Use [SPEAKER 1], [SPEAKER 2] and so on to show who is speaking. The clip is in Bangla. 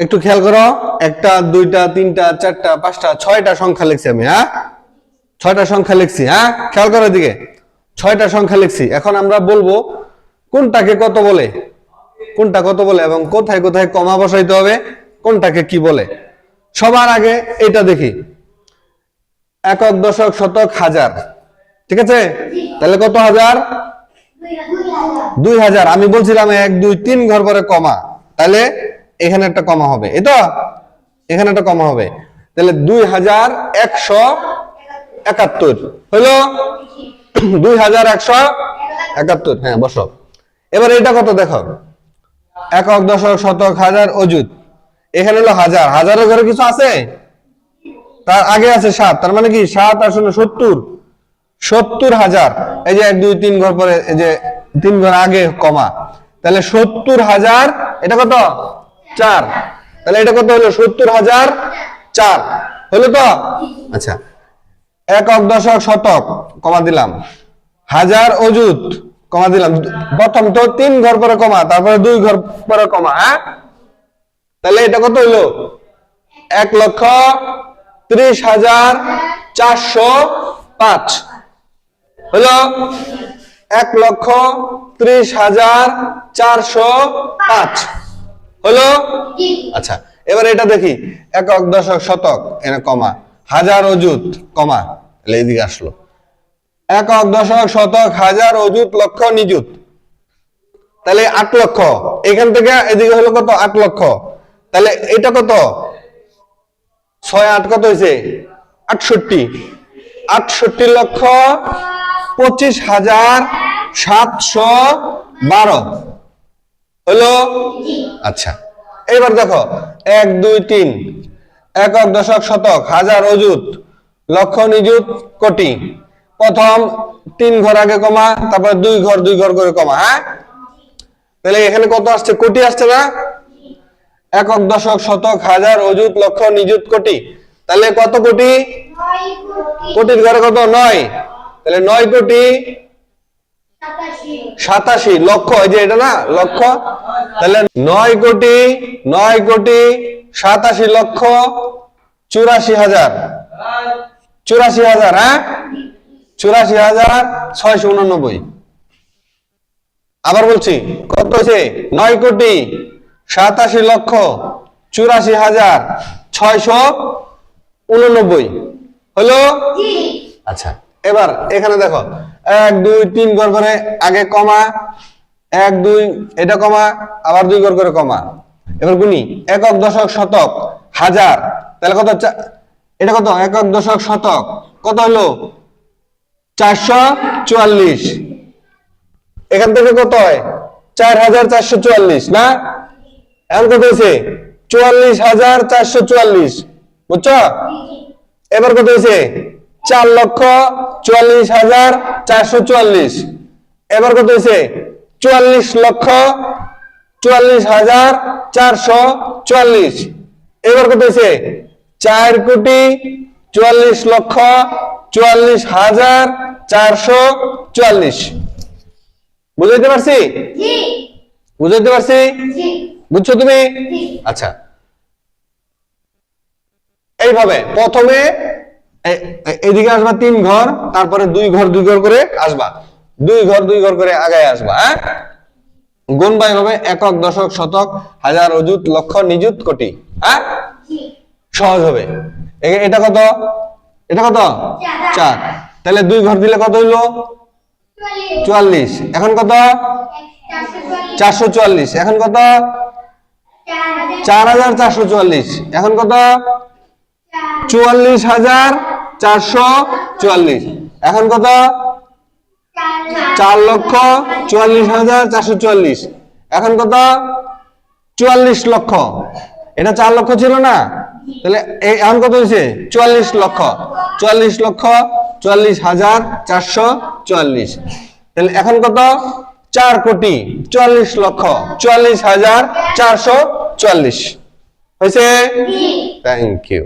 [SPEAKER 1] একটু খেয়াল করো, একটা, দুইটা, তিনটা, চারটা, পাঁচটা, ছয়টা সংখ্যা লিখছি আমি হ্যাঁ? ছয়টা সংখ্যা লিখছি হ্যাঁ? খেয়াল করো এদিকে। ছয়টা সংখ্যা লিখছি। এখন আমরা বলব কোনটাকে কত বলে? কোনটা কত বলে এবং কোথায় কোথায় কমা বসাইতে হবে, কোনটাকে কি বলে? সবার আগে এটা দেখি। একক, দশক, শতক, হাজার। ঠিক আছে? তাহলে কত হাজার? দুই হাজার। আমি বলছিলাম এক, দুই, তিন ঘর করে কমা। তাহলে এখানে একটা কমা হবে। তো? এখানে একটা কমা হবে। তাহলে দুই হাজার একশো একাত্তর। হইল? দুই হাজার একশো একাত্তর। হ্যাঁ বসো। এবার এটা কত দেখো? একক, দশক, শতক, হাজার, অযুত। এখানে হলো হাজার। হাজারের ঘরে কিছু আছে? তার আগে আছে সাত। তার মানে কি? সাত আর শূন্য সত্তর। সত্তর হাজার। এই যে এক, দুই, তিন ঘর পরে, এই যে তিন ঘর আগে কমা। তাহলে সত্তর হাজার, এটা কত? চার। তাহলে এটা কত হলো? সত্তর হাজার চার। হলো তো? আচ্ছা। একক দশক শতক কমা দিলাম। হাজার অযুত কমা দিলাম। প্রথম তো তিন ঘর পরে কমা তারপরে দুই ঘর পরে কমা হ্যাঁ? তাহলে এটা কত হইল? এক লক্ষ ত্রিশ হাজার চারশো পাঁচ। হলো? এক লক্ষ ত্রিশ হাজার চারশো পাঁচ। হলো? আচ্ছা এবার এটা দেখি। একক দশক শতক এনে কমা। হাজার অযুত কমা। তাহলে এদিকে আসলো। একক দশক শতক হাজার অযুত লক্ষ নিযুত। তাহলে আট লক্ষ। এখান থেকে এদিকে হলো কত? আট লক্ষ। তাহলে এটা কত? ছয় আট কত হয়েছে? আটষট্টি। আটষট্টি লক্ষ পঁচিশ হাজার সাতশো বারো। হলো? আচ্ছা এবার দেখো এক দুই তিন একক দশক শতক হাজার অযুত লক্ষ নিযুত কোটি। প্রথম তিন ঘর আগে কমা তারপরে দুই ঘর দুই ঘর করে কমা হ্যাঁ? তাহলে এখানে কত আসছে? কোটি আসছে না? একক দশক শতক হাজার অযুত লক্ষ নিযুত কোটি। তাহলে কত কোটি। কোটির ঘরে কত? নয়। তাহলে নয় কোটি সাতাশি। লক্ষ যে এটা না লক্ষ তাহলে নয় কোটি নয় কোটি সাতাশি লক্ষ চুরাশি হাজার। চুরাশি হাজার হ্যাঁ? চুরাশি হাজার ছয়শো উনানব্বই। আবার বলছি কত হয়েছে? নয় কোটি সাতাশি লক্ষ চুরাশি হাজার ছয়শো উননব্বই। হলো? আচ্ছা। এবার এখানে দেখো, এক, দুই, তিন ঘর করে, আগে কমা, এক, দুই, এটা কমা, আবার দুই ঘর করে কমা। এবার গুনি, একক দশক শতক, হাজার। তাহলে কত এটা কত? একক দশক শতক। কত হলো? চারশো চুয়াল্লিশ। এখান থেকে কত হয়? চার হাজার চারশো চুয়াল্লিশ, না? এখন কত হয়েছে? চুয়াল্লিশ হাজার চারশো চুয়াল্লিশ। বুঝছ? এবার কত হয়েছে? চার লক্ষ চুয়াল্লিশ হাজার চারশো চুয়াল্লিশ। এবার কত হয়েছে? চুয়াল্লিশ লক্ষ চুয়াল্লিশ হাজার চারশো চুয়াল্লিশ। এবার কত হয়েছে? চার কোটি চুয়াল্লিশ লক্ষ চুয়াল্লিশ হাজার চারশো চুয়াল্লিশ। বুঝাইতে পারছি? বুঝাইতে পারছি? বুঝছ তুমি? আচ্ছা। এইভাবে প্রথমে এদিকে আসবা তিন ঘর তারপরে দুই ঘর দুই ঘর করে আসবা। দুই ঘর দুই ঘর করে আগায় আসবা হ্যাঁ? গুণবা এভাবে একক দশক শতক হাজার অযুত লক্ষ নিযুত কোটি হ্যাঁ? সহজ হবে। এটা কত? এটা কত? চার। তাহলে দুই ঘর দিলে কত হইল? চুয়াল্লিশ। এখন কত? চারশো চুয়াল্লিশ। এখন কত? চার হাজার। চারশো চুয়াল্লিশ। এখন কত? চুয়াল্লিশ হাজার চারশো চুয়াল্লিশ। এখন কত? চার লক্ষ চুয়াল্লিশ হাজার চারশো চুয়াল্লিশ। এখন কত? চুয়াল্লিশ লক্ষ। এটা চার লক্ষ ছিল না? তাহলে এখন কত হয়েছে? চুয়াল্লিশ লক্ষ। চুয়াল্লিশ লক্ষ চুয়াল্লিশ হাজার চারশো চুয়াল্লিশ। তাহলে এখন কত? চার কোটি চুয়াল্লিশ লক্ষ চুয়াল্লিশ হাজার চারশো চুয়াল্লিশ। হয়েছে? Thank you